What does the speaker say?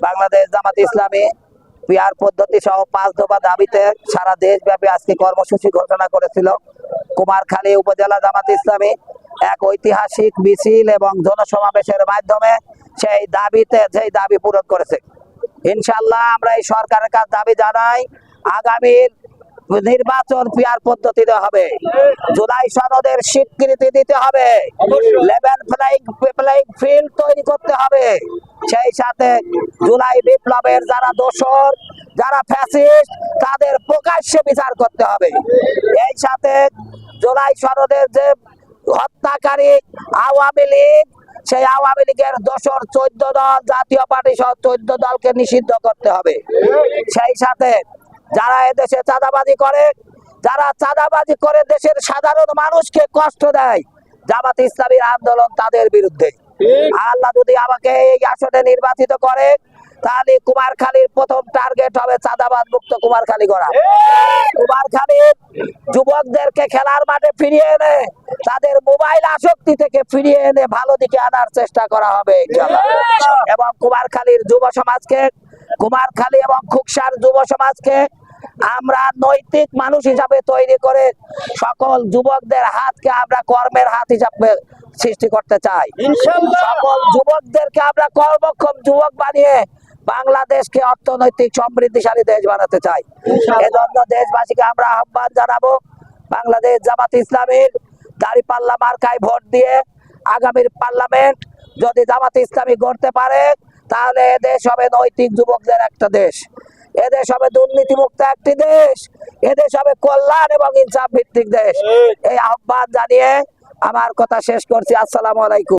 Bangladesh Jamaat Islami peer পদ্ধতি সহ পাঁচ দফা দাবিতে সারা দেশব্যাপী আজকে কর্মসূচি ঘোষণা করেছিল। কুমারখালী উপজেলা জামাত ইসলামী এক ঐতিহাসিক মিছিল এবং জনসমাবেশের মাধ্যমে সেই দাবিতে সেই দাবি পূরণ করেছে। ইনশাল্লাহ আমরা এই সরকারের কাছে দাবি জানাই আগামীর নির্বাচন পিয়ার পদ্ধতিতে হবে। জুলাই সনদের স্বীকৃতি দিতে হবে। লেভেল প্লেইং প্লেইং ফিল্ড তৈরি করতে হবে। সেই সাথে জুলাই বিপ্লবের যারা দোষর, যারা ফ্যাসিস্ট তাদের প্রকাশ্যে বিচার করতে হবে। এই সাথে জুলাই সনদের যে হত্যাকারী আওয়ামী লীগ, সেই আওয়ামী লীগের দোষর চোদ্দ দল, জাতীয় পার্টি সহ চোদ্দ দলকে নিষিদ্ধ করতে হবে। সেই সাথে যারা এদেশে চাঁদাবাজি করে, যারা চাঁদাবাজি করে দেশের সাধারণ মানুষকে কষ্ট দেয়, জামাত ইসলামীর আন্দোলন তাদের বিরুদ্ধে। আল্লাহ যদি আমাকে এই আসনে নির্বাচিত করে, তাহলে কুমারখালীর প্রথম টার্গেট হবে চাঁদাবাদ মুক্ত কুমারখালী করা কুমারখালীর যুবকদেরকে খেলার মাঠে ফিরিয়ে এনে, তাদের মোবাইল আসক্তি থেকে ফিরিয়ে এনে ভালো দিকে আনার চেষ্টা করা হবে। এবং কুমারখালীর যুব সমাজকে, কুমারখালী এবং খুকসার যুব সমাজকে আমরা নৈতিক মানুষ হিসাবে তৈরি করে সকল যুবকদের হাতকে আমরা কর্মের হাত হিসাবে সৃষ্টি করতে চাই সকল যুবকদেরকে আমরা কর্মক্ষম যুবক বানিয়ে বাংলাদেশকে অর্থনৈতিক সমৃদ্ধিশালী দেশ বানাতে চাই। এজন্য দেশবাসীকে আমরা আহ্বান জানাব বাংলাদেশ জামাত ইসলামীর দাঁড়িপাল্লা মার্কায় ভোট দিয়ে আগামীর পার্লামেন্ট যদি জামাত ইসলামী গড়তে পারে তাহলে এদেশ হবে নৈতিক যুবকদের একটা দেশ। এদেশ হবে দুর্নীতিমুক্ত একটি দেশ। এদেশ হবে কল্যাণ এবং ইনসাফ ভিত্তিক দেশ। এই আহ্বান জানিয়ে আমার কথা শেষ করছি আসসালামু আলাইকুম।